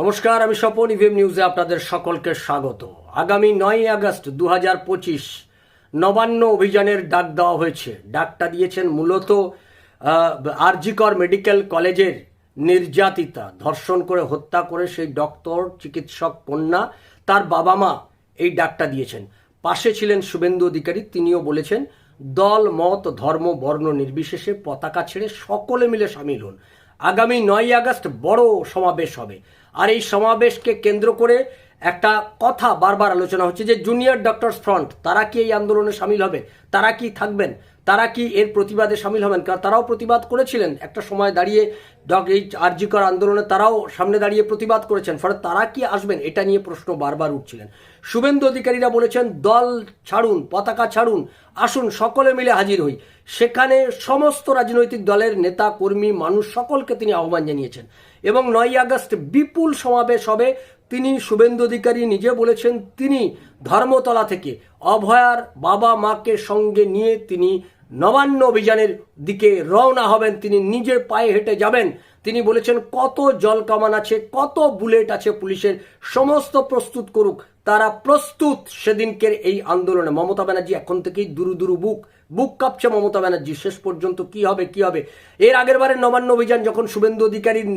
নমস্কার, আমি স্বপন ইভিএম নিউজে আপনাদের সকলকে স্বাগত। আগামী নয় আগস্ট দু হাজার পঁচিশ নবান্ন অভিযানের ডাক দেওয়া হয়েছে। ডাকটা দিয়েছেন মূলত আরজিকর মেডিকেল কলেজের নির্যাতিতা। ধর্ষণ করে হত্যা করে সেই ডক্টর, চিকিৎসক কন্যা, তার বাবা মা এই ডাকটা দিয়েছেন। পাশে ছিলেন শুভেন্দু অধিকারী, তিনিও বলেছেন, দল, মত, ধর্ম, বর্ণ নির্বিশেষে পতাকা ছেড়ে সকলে মিলে সামিল হন। আগামী নয় আগস্ট বড় সমাবেশ হবে। আর এই সমাবেশকে কেন্দ্র করে একটা কথা বারবার আলোচনা হচ্ছে যে জুনিয়র ডক্টরস ফ্রন্ট, তারা কি এই আন্দোলনে সামিল হবে? তারা কি থাকবেন? তারা কি এর প্রতিবাদে সামিল হবেন? কারণ তারাও প্রতিবাদ করেছিলেন। একটা সময় দাঁড়িয়ে এই আরজিকর আন্দোলনে তারাও সামনে দাঁড়িয়ে প্রতিবাদ করেছেন। ফলে তারা কি আসবেন? এটা নিয়ে প্রশ্ন বারবার উঠছিলেন। শুভেন্দু অধিকারীরা বলেছেন, দল ছাড়ুন, পতাকা ছাড়ুন। আসুন সকলে মিলে হাজির হই। সেখানে সমস্ত রাজনৈতিক দলের নেতা, কর্মী, মানুষ সকলকে তিনি আহ্বান জানিয়েছেন এবং নয় আগস্ট বিপুল সমাবেশ হবে। তিনি শুভেন্দু অধিকারী নিজে বলেছেন, তিনি ধর্মতলা থেকে অভয়ার বাবা মাকে সঙ্গে নিয়ে তিনি নবান্ন অভিযানের দিকে রওনা হবেন, তিনি নিজের পায়ে হেঁটে যাবেন। তিনি বলেছেন, কত জল কামান আছে, কত বুলেট আছে পুলিশের, সমস্ত প্রস্তুত করুক। তারা প্রস্তুত সেদিনকের এই আন্দোলনে। মমতা ব্যানার্জি এখন থেকেই দুরু দুরু বুক বুক কাঁপছে মমতা ব্যানার্জি। শেষ পর্যন্ত কি হবে কি হবে? এর আগের বারের নবান্ন অভিযান যখন শুভেন্দু অধিকারীর,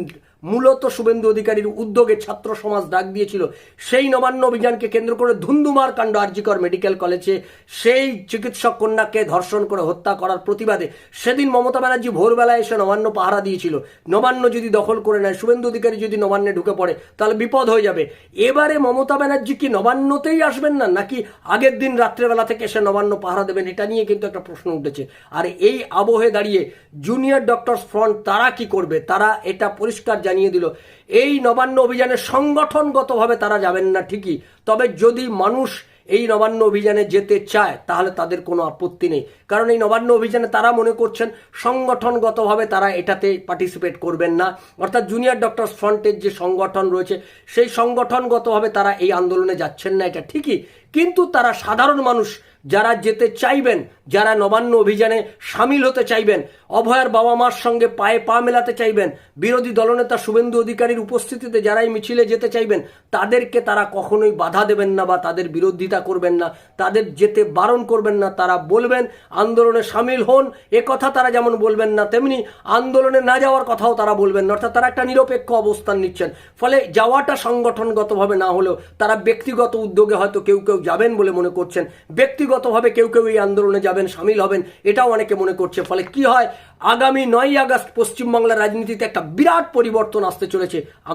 মূলত শুভেন্দু অধিকারীর উদ্যোগে ছাত্র সমাজ ডাক দিয়েছিল, সেই নবান্ন অভিযানকে কেন্দ্র করে ধুন্ধুমার কাণ্ড আরজিকর মেডিকেল কলেজে সেই চিকিৎসক কন্যাকে ধর্ষণ করে হত্যা করার প্রতিবাদে সেদিন মমতা ব্যানার্জি ভোরবেলায় এসে নবান্ন পাহারা দিয়েছিল। নবান্ন যদি দখল করে নেয়, শুভেন্দু অধিকারী যদি নবান্নে ঢুকে পড়ে, তাহলে বিপদ হয়ে যাবে। এবারে মমতা ব্যানার্জি কি নবান্নতেই আসবেন না, নাকি আগের দিন রাত্রেবেলা থেকে এসে নবান্ন পাহারা দেবেন, এটা নিয়ে কিন্তু একটা প্রশ্ন উঠেছে। আর এই আবহে দাঁড়িয়ে জুনিয়র ডক্টরস ফ্রন্ট তারা কি করবে? তারা এটা পরিষ্কার জানিয়ে দিল। এই নবান্ন অভিযানে সংগঠনগতভাবে তারা যাবেন না ঠিকই। তবে যদি মানুষ এই নবান্ন অভিযানে যেতে চায়, তাহলে তাদের কোনো আপত্তি নেই। কারণ এই নবান্ন অভিযানে তারা মনে করছেন সংগঠনগতভাবে তারা এটাতে পার্টিসিপেট করবেন না। অর্থাৎ জুনিয়র ডক্টরস ফ্রন্টের যে সংগঠন রয়েছে, সেই সংগঠনগতভাবে তারা এই আন্দোলনে যাচ্ছেন না এটা ঠিকই। কিন্তু তারা সাধারণ মানুষ যারা যেতে চাইবেন যারা নবান্ন অভিযানে সামিল হতে চাইবেন, অভয়ার বাবা মার সঙ্গে পায়ে পা মেলাতে চাইবেন, বিরোধী দলনেতা শুভেন্দু অধিকারীর উপস্থিতিতে যারাই মিছিলে যেতে চাইবেন, তাদেরকে তারা কখনোই বাধা দেবেন না বা তাদের বিরোধিতা করবেন না, তাদের যেতে বারণ করবেন না, তারা বলবেন, আন্দোলনে সামিল হন। এ কথা তারা যেমন বলবেন না, তেমনি আন্দোলনে না যাওয়ার কথাও তারা বলবেন না। অর্থাৎ তারা একটা নিরপেক্ষ অবস্থান নিচ্ছেন। ফলে যাওয়াটা সংগঠনগতভাবে না হলেও তারা ব্যক্তিগত উদ্যোগে হয়তো কেউ কেউ যাবেন বলে মনে করছেন, ব্যক্তিগতভাবে কেউ কেউ এই আন্দোলনে যাবেন সামিল হবেন, এটাও অনেকে মনে করছে। ফলে কি হয়? আগামী নয় আগস্ট পশ্চিমবাংলার রাজনীতিতে একটা বিরাট পরিবর্তন আসতে চলেছে।